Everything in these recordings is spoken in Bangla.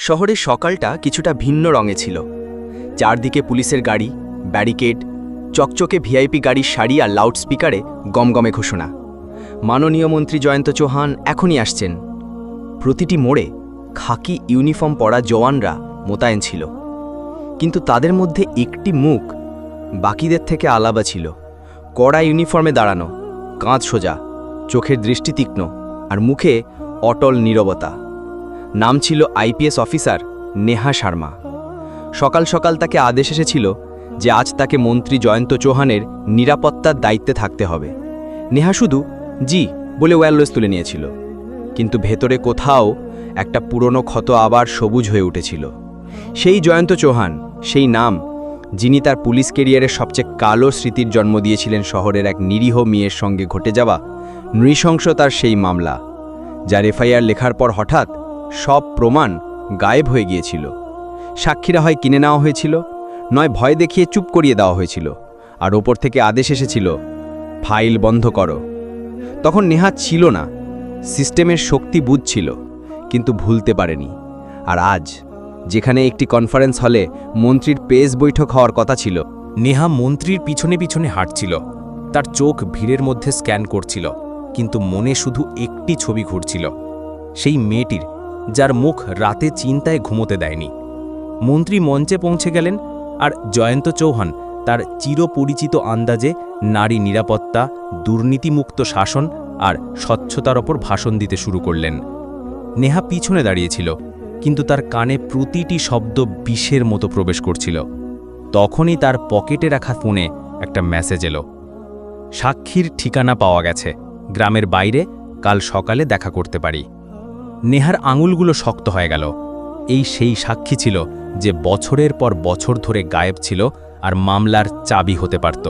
শহরের সকালটা কিছুটা ভিন্ন রঙে ছিল। চারদিকে পুলিশের গাড়ি, ব্যারিকেড, চকচকে ভিআইপি গাড়ির শাড়ি আর লাউডস্পিকারে গমগমে ঘোষণা। মাননীয় মন্ত্রী জয়ন্ত চৌহান এখনই আসছেন। প্রতিটি মোড়ে খাকি ইউনিফর্ম পরা জওয়ানরা মোতায়েন ছিল। কিন্তু তাদের মধ্যে একটি মুখ বাকিদের থেকে আলাদা ছিল। কড়া ইউনিফর্মে দাঁড়ানো, কাঁধ সোজা, চোখের দৃষ্টি তীক্ষ্ণ আর মুখে অটল নীরবতা। নাম ছিল আইপিএস অফিসার নেহা শর্মা। সকাল সকাল তাকে আদেশ এসেছিল যে আজ তাকে মন্ত্রী জয়ন্ত চৌহানের নিরাপত্তার দায়িত্বে থাকতে হবে। নেহা শুধু, জি বলে ওয়্যারলেস তুলে নিয়েছিল। কিন্তু ভেতরে কোথাও একটা পুরনো ক্ষত আবার সবুজ হয়ে উঠেছিল। সেই জয়ন্ত চৌহান, সেই নাম, যিনি তার পুলিশ কেরিয়ারের সবচেয়ে কালো স্মৃতির জন্ম দিয়েছিলেন শহরের এক নিরীহ মেয়ের সঙ্গে ঘটে যাওয়া নৃশংসতার সেই মামলা, যার এফআইআর লেখার পর হঠাৎ সব প্রমাণ গায়েব হয়ে গিয়েছিল। সাক্ষীরা হয় কিনে নেওয়া হয়েছিল, নয় ভয় দেখিয়ে চুপ করিয়ে দেওয়া হয়েছিল। আর ওপর থেকে আদেশ এসেছিল, ফাইল বন্ধ করো। তখন নেহা ছিল না, সিস্টেমের শক্তি বুঝছিল, কিন্তু ভুলতে পারেনি। আর আজ, যেখানে একটি কনফারেন্স হলে মন্ত্রীর পেস বৈঠক হওয়ার কথা ছিল, নেহা মন্ত্রীর পিছনে পিছনে হাঁটছিল। তার চোখ ভিড়ের মধ্যে স্ক্যান করছিল, কিন্তু মনে শুধু একটি ছবি ঘুরছিল। সেই মেয়েটির যার মুখ রাতে চিন্তায় ঘুমোতে দেয়নি। মন্ত্রী মঞ্চে পৌঁছে গেলেন আর জয়ন্ত চৌহান তার চিরপরিচিত আন্দাজে নারী নিরাপত্তা, দুর্নীতিমুক্ত শাসন আর স্বচ্ছতার ওপর ভাষণ দিতে শুরু করলেন। নেহা পিছনে দাঁড়িয়েছিল, কিন্তু তার কানে প্রতিটি শব্দ বিষের মতো প্রবেশ করছিল। তখনই তার পকেটে রাখা ফোনে একটা মেসেজ এলো। সাক্ষীর ঠিকানা পাওয়া গেছে। গ্রামের বাইরে কাল সকালে দেখা করতে পারি। নেহার আঙুলগুলো শক্ত হয়ে গেল। এই সেই সাক্ষী ছিল যে বছরের পর বছর ধরে গায়েব ছিল আর মামলার চাবি হতে পারত।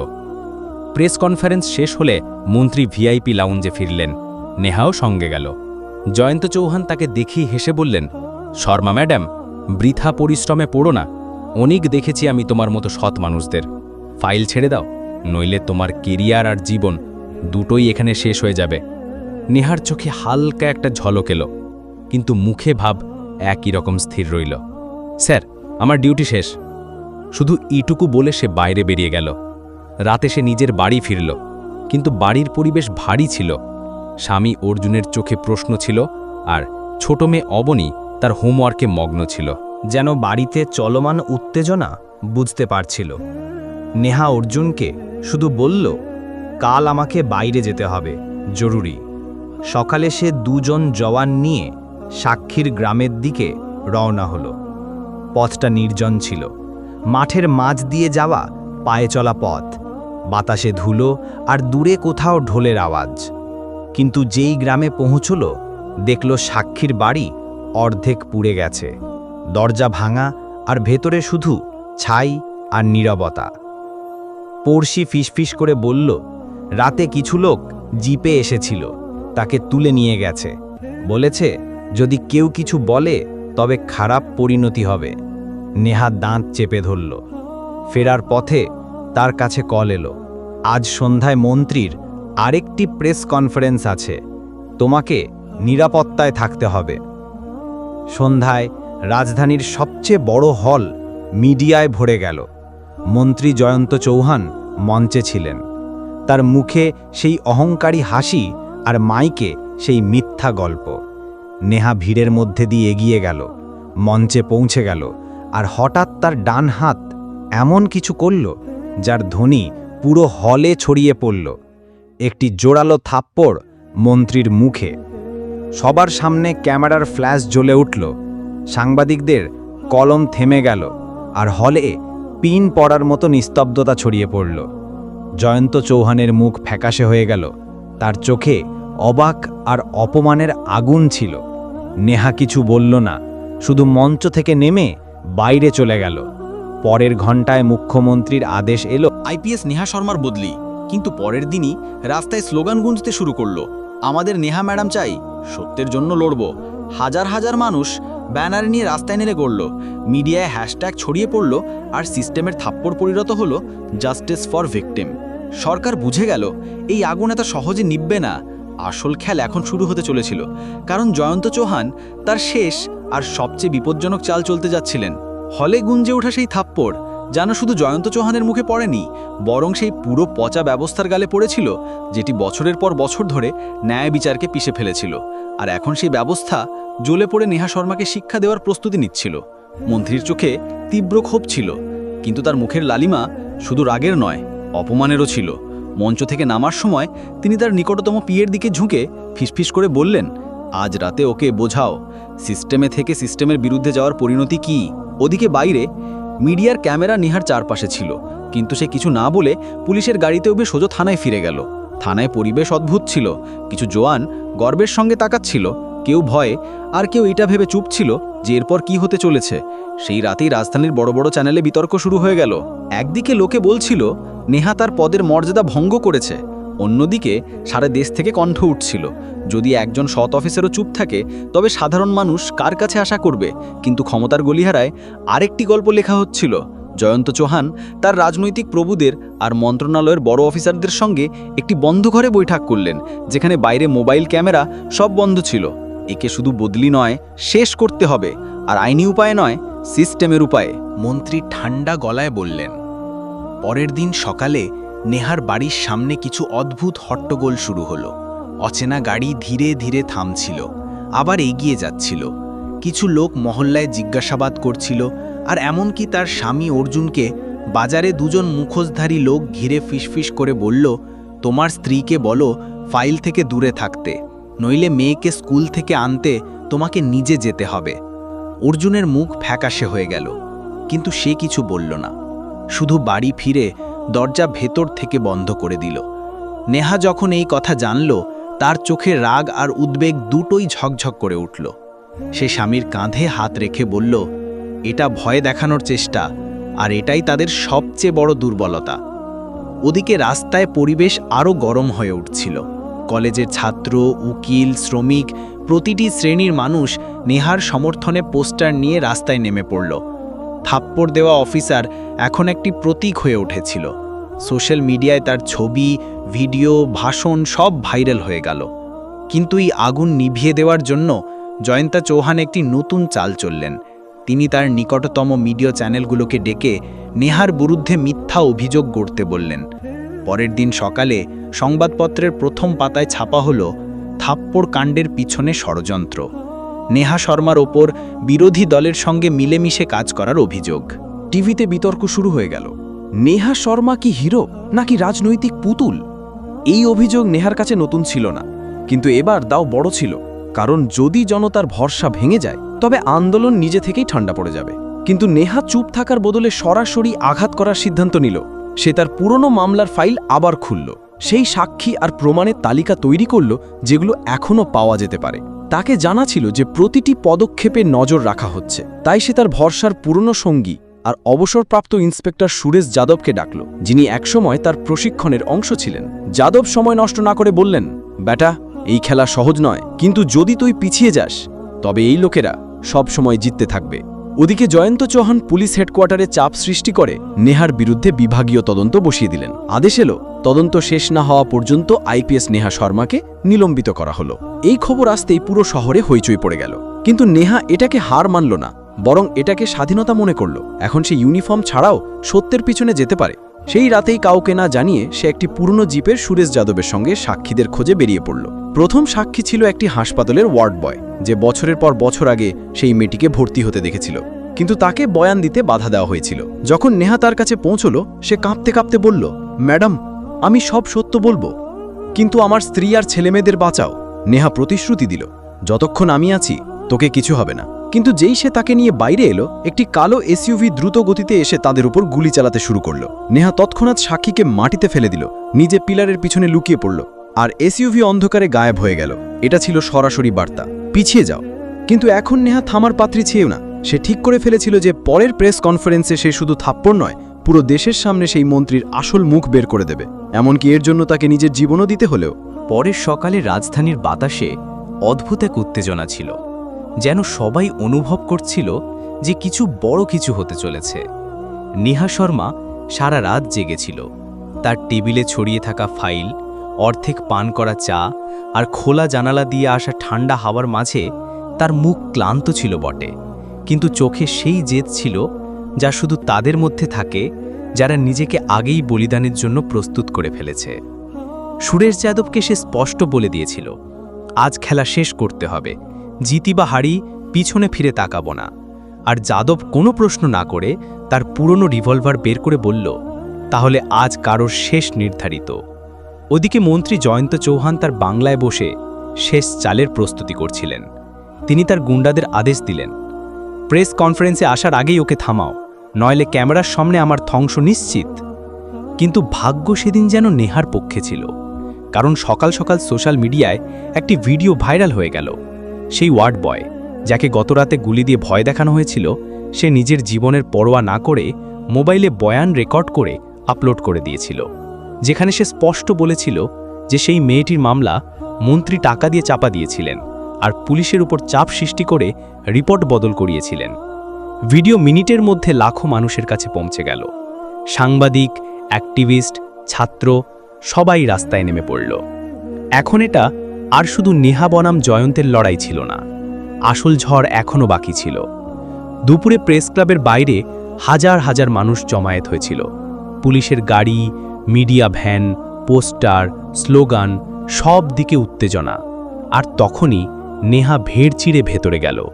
প্রেস কনফারেন্স শেষ হলে মন্ত্রী ভিআইপি লাউঞ্জে ফিরলেন। নেহাও সঙ্গে গেল। জয়ন্ত চৌহান তাকে দেখি হেসে বললেন, শর্মা ম্যাডাম, বৃথা পরিশ্রমে পড়ো না। অনেক দেখেছি আমি তোমার মতো সৎ মানুষদের। ফাইল ছেড়ে দাও, নইলে তোমার কেরিয়ার আর জীবন দুটোই এখানে শেষ হয়ে যাবে। নেহার চোখে হালকা একটা ঝলক এলো। কিন্তু মুখে ভাব একই রকম স্থির রইল। স্যার, আমার ডিউটি শেষ। শুধু ইটুকু বলে সে বাইরে বেরিয়ে গেল। রাতে সে নিজের বাড়ি ফিরল, কিন্তু বাড়ির পরিবেশ ভারী ছিল। স্বামী অর্জুনের চোখে প্রশ্ন ছিল আর ছোট মেয়ে অবনী তার হোমওয়ার্কে মগ্ন ছিল। যেন বাড়িতে চলমান উত্তেজনা বুঝতে পারছিল। নেহা অর্জুনকে শুধু বলল, কাল আমাকে বাইরে যেতে হবে, জরুরি। সকালে সে দুজন জওয়ান নিয়ে সাক্ষীর গ্রামের দিকে রওনা হলো। পথটা নির্জন ছিল। মাঠের মাঝ দিয়ে যাওয়া পায়ে চলা পথ। বাতাসে ধুলো আর দূরে কোথাও ঢোলের আওয়াজ। কিন্তু যেই গ্রামে পৌঁছল, দেখল সাক্ষীর বাড়ি অর্ধেক পুড়ে গেছে। দরজা ভাঙা আর ভেতরে শুধু ছাই আর নীরবতা। পড়শি ফিসফিস করে বলল, রাতে কিছু লোক জিপে এসেছিল। তাকে তুলে নিয়ে গেছে। বলেছে যদি কেউ কিছু বলে, তবে খারাপ পরিণতি হবে। নেহা দাঁত চেপে ধরল। ফেরার পথে তার কাছে কল এলো। আজ সন্ধ্যায় মন্ত্রীর আরেকটি প্রেস কনফারেন্স আছে। তোমাকে নিরাপত্তায় থাকতে হবে। সন্ধ্যায় রাজধানীর সবচেয়ে বড় হল মিডিয়ায় ভরে গেল। মন্ত্রী জয়ন্ত চৌহান মঞ্চে ছিলেন। তার মুখে সেই অহংকারী হাসি আর মাইকে সেই মিথ্যা গল্প। নেহা ভিড়ের মধ্যে দিয়ে এগিয়ে গেল, মঞ্চে পৌঁছে গেল, আর হঠাৎ তার ডান হাত এমন কিছু করল যার ধ্বনি পুরো হলে ছড়িয়ে পড়ল। একটি জোরালো থাপ্পড় মন্ত্রীর মুখে। সবার সামনে ক্যামেরার ফ্ল্যাশ জ্বলে উঠল। সাংবাদিকদের কলম থেমে গেল, আর হলে পিন পড়ার মতো নিস্তব্ধতা ছড়িয়ে পড়ল। জয়ন্ত চৌহানের মুখ ফ্যাকাশে হয়ে গেল। তার চোখে অবাক আর অপমানের আগুন ছিল। নেহা কিছু বলল না, শুধু মঞ্চ থেকে নেমে বাইরে চলে গেল। পরের ঘন্টায় মুখ্যমন্ত্রীর আদেশ এলো। আইপিএস নেহা শর্মার বদলি। কিন্তু পরের দিনই রাস্তায় স্লোগান গুঞ্জতে শুরু করল। আমাদের নেহা ম্যাডাম চাই, সত্যের জন্য লড়ব। হাজার হাজার মানুষ ব্যানার নিয়ে রাস্তায় নেড়ে গড়ল। মিডিয়ায় হ্যাশট্যাগ ছড়িয়ে পড়ল আর সিস্টেমের থাপ্পড় পরিণত হলো জাস্টিস ফর ভিকটিম। সরকার বুঝে গেল, এই আগুন এত সহজে নিববে না। আসল খেল এখন শুরু হতে চলেছিল, কারণ জয়ন্ত চৌহান তার শেষ আর সবচেয়ে বিপজ্জনক চাল চলতে যাচ্ছিলেন। হলে গুঞ্জে ওঠা সেই থাপ্পড়, যেন শুধু জয়ন্ত চৌহানের মুখে পড়েনি, বরং সেই পুরো পচা ব্যবস্থার গালে পড়েছিল, যেটি বছরের পর বছর ধরে ন্যায় বিচারকে পিষে ফেলেছিল, আর এখন সেই ব্যবস্থা জ্বলে পড়ে নেহা শর্মাকে শিক্ষা দেওয়ার প্রস্তুতি নিচ্ছিল। মন্ত্রীর চোখে তীব্র ক্ষোভ ছিল, কিন্তু তার মুখের লালিমা শুধু রাগের নয়, অপমানেরও ছিল। মঞ্চ থেকে নামার সময় তিনি তার নিকটতম পিয়ের দিকে ঝুঁকে ফিসফিস করে বললেন, আজ রাতে ওকে বোঝাও, সিস্টেমে থেকে সিস্টেমের বিরুদ্ধে যাওয়ার পরিণতি কি? ওদিকে বাইরে মিডিয়ার ক্যামেরা নিহার চারপাশে ছিল, কিন্তু সে কিছু না বলে পুলিশের গাড়িতে উঠে সোজো থানায় ফিরে গেল। থানায় পরিবেশ অদ্ভুত ছিল, কিছু জোয়ান গর্বের সঙ্গে তাকাচ্ছিল কেউ ভয়ে, আর কেউ এটা ভেবে চুপ ছিল যে এরপর কি হতে চলেছে। সেই রাতেই রাজধানীর বড় বড় চ্যানেলে বিতর্ক শুরু হয়ে গেল। একদিকে লোকে বলছিল, নেহা তার পদের মর্যাদা ভঙ্গ করেছে। অন্যদিকে সারা দেশ থেকে কণ্ঠ উঠছিল, যদি একজন সৎ অফিসারও চুপ থাকে, তবে সাধারণ মানুষ কার কাছে আশা করবে? কিন্তু ক্ষমতার গলিহারায় আরেকটি গল্প লেখা হচ্ছিল। জয়ন্ত চৌহান তার রাজনৈতিক প্রভুদের আর মন্ত্রণালয়ের বড় অফিসারদের সঙ্গে একটি বন্ধ ঘরে বৈঠক করলেন, যেখানে বাইরে মোবাইল ক্যামেরা সব বন্ধ ছিল। একে শুধু বদলি নয়, শেষ করতে হবে। আর আইনি উপায়ে নয়, সিস্টেমের উপায়ে। মন্ত্রী ঠান্ডা গলায় বললেন, পরের দিন সকালে নেহার বাড়ির সামনে কিছু অদ্ভুত হট্টগোল শুরু হলো। অচেনা গাড়ি ধীরে ধীরে থামছিল, আবার এগিয়ে যাচ্ছিল। কিছু লোক মহল্লায় জিজ্ঞাসাবাদ করছিল, আর এমনকি তার স্বামী অর্জুনকে বাজারে দুজন মুখোশধারী লোক ঘিরে ফিসফিস করে বলল, তোমার স্ত্রীকে বলো ফাইল থেকে দূরে থাকতে। নইলে মেয়েকে স্কুল থেকে আনতে তোমাকে নিজে যেতে হবে। অর্জুনের মুখ ফ্যাকাশে হয়ে গেল, কিন্তু সে কিছু বলল না। শুধু বাড়ি ফিরে দরজা ভেতর থেকে বন্ধ করে দিল। নেহা যখন এই কথা জানল, তার চোখে রাগ আর উদ্বেগ দুটোই ঝকঝক করে উঠল। সে স্বামীর কাঁধে হাত রেখে বলল, এটা ভয় দেখানোর চেষ্টা, আর এটাই তাদের সবচেয়ে বড় দুর্বলতা। ওদিকে রাস্তায় পরিবেশ আরও গরম হয়ে উঠছিল। কলেজের ছাত্র, উকিল, শ্রমিক, প্রতিটি শ্রেণির মানুষ নেহার সমর্থনে পোস্টার নিয়ে রাস্তায় নেমে পড়ল। থাপ্পড় দেওয়া অফিসার এখন একটি প্রতীক হয়ে উঠেছিল। সোশ্যাল মিডিয়ায় তার ছবি, ভিডিও, ভাষণ সব ভাইরাল হয়ে গেল। কিন্তু এই আগুন নিভিয়ে দেওয়ার জন্য জয়ন্তা চৌহান একটি নতুন চাল চললেন। তিনি তার নিকটতম মিডিয়া চ্যানেলগুলোকে ডেকে নেহার বিরুদ্ধে মিথ্যা অভিযোগ গড়তে বললেন। পরের দিন সকালে সংবাদপত্রের প্রথম পাতায় ছাপা হলো থাপ্পড় কাণ্ডের পিছনে ষড়যন্ত্র। নেহা শর্মার ওপর বিরোধী দলের সঙ্গে মিলেমিশে কাজ করার অভিযোগ। টিভিতে বিতর্ক শুরু হয়ে গেল। নেহা শর্মা কি হিরো নাকি রাজনৈতিক পুতুল? এই অভিযোগ নেহার কাছে নতুন ছিল না, কিন্তু এবার দাও বড় ছিল, কারণ যদি জনতার ভরসা ভেঙে যায়, তবে আন্দোলন নিজে থেকেই ঠান্ডা পড়ে যাবে। কিন্তু নেহা চুপ থাকার বদলে সরাসরি আঘাত করার সিদ্ধান্ত নিল। সে তার পুরনো মামলার ফাইল আবার খুলল। সেই সাক্ষী আর প্রমাণের তালিকা তৈরি করল যেগুলো এখনও পাওয়া যেতে পারে। তাকে জানা ছিল যে প্রতিটি পদক্ষেপে নজর রাখা হচ্ছে। তাই সে তার ভরসার পুরনো সঙ্গী আর অবসরপ্রাপ্ত ইন্সপেক্টর সুরেশ যাদবকে ডাকল, যিনি একসময় তার প্রশিক্ষণের অংশ ছিলেন। যাদব সময় নষ্ট না করে বললেন ব্যাটা এই খেলা সহজ নয়, কিন্তু যদি তুই পিছিয়ে যাস, তবে এই লোকেরা সব সময় জিততে থাকবে। ওদিকে জয়ন্ত চৌহান পুলিশ হেডকোয়ার্টারে চাপ সৃষ্টি করে নেহার বিরুদ্ধে বিভাগীয় তদন্ত বসিয়ে দিলেন। আদেশ এলো, তদন্ত শেষ না হওয়া পর্যন্ত আইপিএস নেহা শর্মাকে নিলম্বিত করা হলো। এই খবর আসতেই পুরো শহরে হইচই পড়ে গেল। কিন্তু নেহা এটাকে হার মানল না, বরং এটাকে স্বাধীনতা মনে করল। এখন সে ইউনিফর্ম ছাড়াও সত্যের পিছনে যেতে পারে। সেই রাতেই কাউকে না জানিয়ে সে একটি পুরনো জিপের সুরেশ যাদবের সঙ্গে সাক্ষীদের খোঁজে বেরিয়ে পড়ল। প্রথম সাক্ষী ছিল একটি হাসপাতালের ওয়ার্ড বয়, যে বছরের পর বছর আগে সেই মেয়েটিকে ভর্তি হতে দেখেছিল। কিন্তু তাকে বয়ান দিতে বাধা দেওয়া হয়েছিল। যখন নেহা তার কাছে পৌঁছল, সে কাঁপতে কাঁপতে বলল, ম্যাডাম, আমি সব সত্য বলব। কিন্তু আমার স্ত্রী আর ছেলেমেয়েদের বাঁচাও। নেহা প্রতিশ্রুতি দিল, যতক্ষণ আমি আছি, তোকে কিছু হবে না। কিন্তু যেই সে তাকে নিয়ে বাইরে এলো, একটি কালো এসইউভি দ্রুত গতিতে এসে তাদের উপর গুলি চালাতে শুরু করল। নেহা তৎক্ষণাৎ সাক্ষীকে মাটিতে ফেলে দিল, নিজে পিলারের পিছনে লুকিয়ে পড়ল, আর এসইউভি অন্ধকারে গায়েব হয়ে গেল। এটা ছিল সরাসরি বার্তা, পিছিয়ে যাও। কিন্তু এখন নেহা থামার পাত্রী ছিল না। সে ঠিক করে ফেলেছিল যে পরের প্রেস কনফারেন্সে সে শুধু থাপ্পড় নয়, পুরো দেশের সামনে সেই মন্ত্রীর আসল মুখ বের করে দেবে। এমনকি এর জন্য তাকে নিজের জীবনও দিতে হলেও। পরের সকালে রাজধানীর বাতাসে অদ্ভুত এক উত্তেজনা ছিল। যেন সবাই অনুভব করছিল যে কিছু বড় কিছু হতে চলেছে। নেহা শর্মা সারা রাত জেগেছিল। তার টেবিলে ছড়িয়ে থাকা ফাইল, অর্ধেক পান করা চা আর খোলা জানালা দিয়ে আসা ঠান্ডা হাওয়ার মাঝে তার মুখ ক্লান্ত ছিল বটে। কিন্তু চোখে সেই জেদ ছিল যা শুধু তাদের মধ্যে থাকে, যারা নিজেকে আগেই বলিদানের জন্য প্রস্তুত করে ফেলেছে। সুরেশ যাদবকে সে স্পষ্ট বলে দিয়েছিল, আজ খেলা শেষ করতে হবে। জিতি বা হারি পিছনে ফিরে তাকাব না। আর যাদব কোনো প্রশ্ন না করে তার পুরনো রিভলভার বের করে বলল, তাহলে আজ কারোর শেষ নির্ধারিত। ওদিকে মন্ত্রী জয়ন্ত চৌহান তার বাংলায় বসে শেষ চালের প্রস্তুতি করছিলেন। তিনি তার গুন্ডাদের আদেশ দিলেন, প্রেস কনফারেন্সে আসার আগেই ওকে থামাও, নইলে ক্যামেরার সামনে আমার ধ্বংস নিশ্চিত। কিন্তু ভাগ্য সেদিন যেন নেহার পক্ষে ছিল, কারণ সকাল সকাল সোশ্যাল মিডিয়ায় একটি ভিডিও ভাইরাল হয়ে গেল। সেই ওয়ার্ড বয়, যাকে গতরাতে গুলি দিয়ে ভয় দেখানো হয়েছিল, সে নিজের জীবনের পরোয়া না করে মোবাইলে বয়ান রেকর্ড করে আপলোড করে দিয়েছিল, যেখানে সে স্পষ্ট বলেছিল যে সেই মেয়েটির মামলা মন্ত্রী টাকা দিয়ে চাপা দিয়েছিলেন আর পুলিশের উপর চাপ সৃষ্টি করে রিপোর্ট বদল করিয়েছিলেন। ভিডিও মিনিটের মধ্যে লাখো মানুষের কাছে পৌঁছে গেল। সাংবাদিক, অ্যাক্টিভিস্ট, ছাত্র সবাই রাস্তায় নেমে পড়ল। এখন এটা আর শুধু নেহা বনাম জয়ন্তের লড়াই ছিল না। আসল ঝড় এখনও বাকি ছিল। দুপুরে প্রেস ক্লাবের বাইরে হাজার হাজার মানুষ জমায়েত হয়েছিল। পুলিশের গাড়ি, মিডিয়া ভ্যান, পোস্টার, স্লোগান, সব দিকে উত্তেজনা। আর তখনই নেহা ভেড় চিড়ে ভেতরে গেল।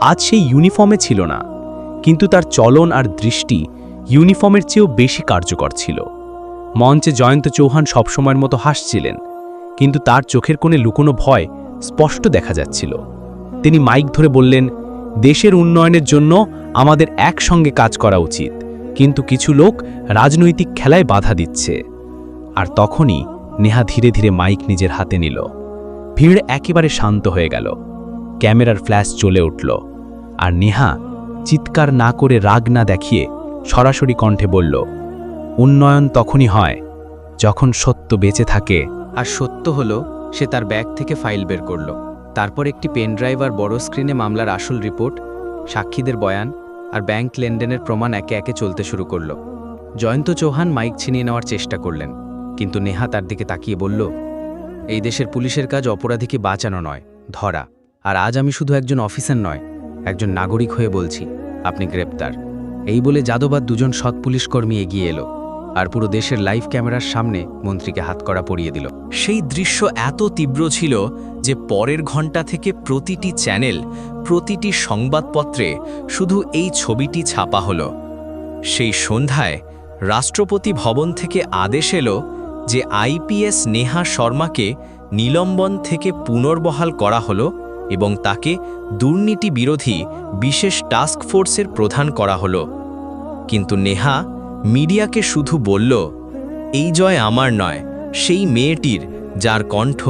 আজ সেই ইউনিফর্মে ছিল না। কিন্তু তার চলন আর দৃষ্টি ইউনিফর্মের চেয়েও বেশি কার্যকর ছিল। মঞ্চে জয়ন্ত চৌহান সবসময়ের মতো হাসছিলেন। কিন্তু তার চোখের কোণে লুকোনো ভয় স্পষ্ট দেখা যাচ্ছিল। তিনি মাইক ধরে বললেন, দেশের উন্নয়নের জন্য আমাদের একসঙ্গে কাজ করা উচিত, কিন্তু কিছু লোক রাজনৈতিক খেলায় বাধা দিচ্ছে। আর তখনই নেহা ধীরে ধীরে মাইক নিজের হাতে নিল। ভিড় একেবারে শান্ত হয়ে গেল। ক্যামেরার ফ্ল্যাশ চলে উঠল। আর নেহা চিৎকার না করে রাগ না দেখিয়ে সরাসরি কণ্ঠে বলল, উন্নয়ন তখনই হয় যখন সত্য বেঁচে থাকে আর সত্য হলো, সে তার ব্যাগ থেকে ফাইল বের করল। তারপর একটি পেন ড্রাইভ আর বড় স্ক্রিনে মামলার আসল রিপোর্ট, সাক্ষীদের বয়ান আর ব্যাংক লেনদেনের প্রমাণ একে একে চলতে শুরু করল। জয়ন্ত চৌহান মাইক ছিনিয়ে নেওয়ার চেষ্টা করলেন, কিন্তু নেহা তার দিকে তাকিয়ে বলল, এই দেশের পুলিশের কাজ অপরাধীকে বাঁচানো নয়, ধরা। আর আজ আমি শুধু একজন অফিসার নয়, একজন নাগরিক হয়ে বলছি, আপনি গ্রেপ্তার। এই বলে যাদবাদ দুজন সৎ পুলিশ কর্মী এগিয়ে এলো। আর পুরো দেশের লাইভ ক্যামেরার সামনে মন্ত্রীকে হাতকড়া পরিয়ে দিল। সেই দৃশ্য এত তীব্র ছিল যে পরের ঘণ্টা থেকে প্রতিটি চ্যানেল, প্রতিটি সংবাদপত্রে শুধু এই ছবিটি ছাপা হলো। সেই সন্ধ্যায় রাষ্ট্রপতি ভবন থেকে আদেশ এলো যে আইপিএস নেহা শর্মাকে নিলম্বন থেকে পুনর্বহাল করা হলো এবং তাকে দুর্নীতি বিরোধী বিশেষ টাস্ক ফোর্সের প্রধান করা হলো। কিন্তু নেহা মিডিয়াকে শুধু বলল, এই জয় আমার নয়, সেই মেয়েটির, যার কণ্ঠ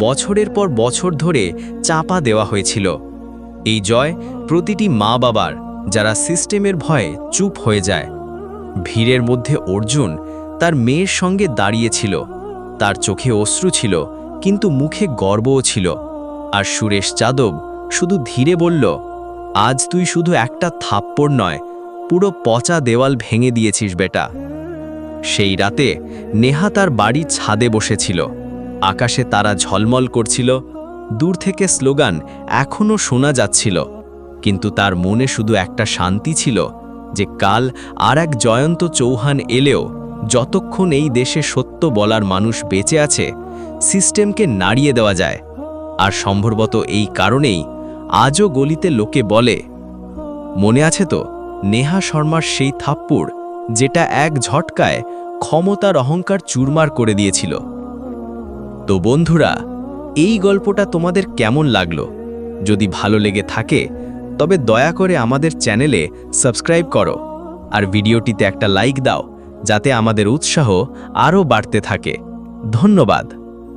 বছরের পর বছর ধরে চাপা দেওয়া হয়েছিল। এই জয় প্রতিটি মা বাবার যারা সিস্টেমের ভয়ে চুপ হয়ে যায়। ভিড়ের মধ্যে অর্জুন তার মেয়ের সঙ্গে দাঁড়িয়েছিল। তার চোখে অশ্রু ছিল, কিন্তু মুখে গর্বও ছিল। আর সুরেশ যাদব শুধু ধীরে বলল, আজ তুই শুধু একটা থাপ্পড় নয় পুরো পচা দেওয়াল ভেঙে দিয়েছিস বেটা। সেই রাতে নেহা তার বাড়ির ছাদে বসেছিল। আকাশে তারা ঝলমল করছিল। দূর থেকে স্লোগান এখনও শোনা যাচ্ছিল। কিন্তু তার মনে শুধু একটা শান্তি ছিল যে কাল আর এক জয়ন্ত চৌহান এলেও যতক্ষণ এই দেশে সত্য বলার মানুষ বেঁচে আছে, সিস্টেমকে নাড়িয়ে দেওয়া যায়। আর সম্ভবত এই কারণেই আজও গলিতে লোকে বলে, মনে আছে তো? নেহা শর্মার সেই থাপ্পুর যেটা এক ঝটকায় ক্ষমতার অহংকার চুরমার করে দিয়েছিল। তো বন্ধুরা, এই গল্পটা তোমাদের কেমন লাগল? যদি ভালো লেগে থাকে, তবে দয়া করে আমাদের চ্যানেলে সাবস্ক্রাইব করো আর ভিডিওটিতে একটা লাইক দাও, যাতে আমাদের উৎসাহ আরও বাড়তে থাকে। ধন্যবাদ।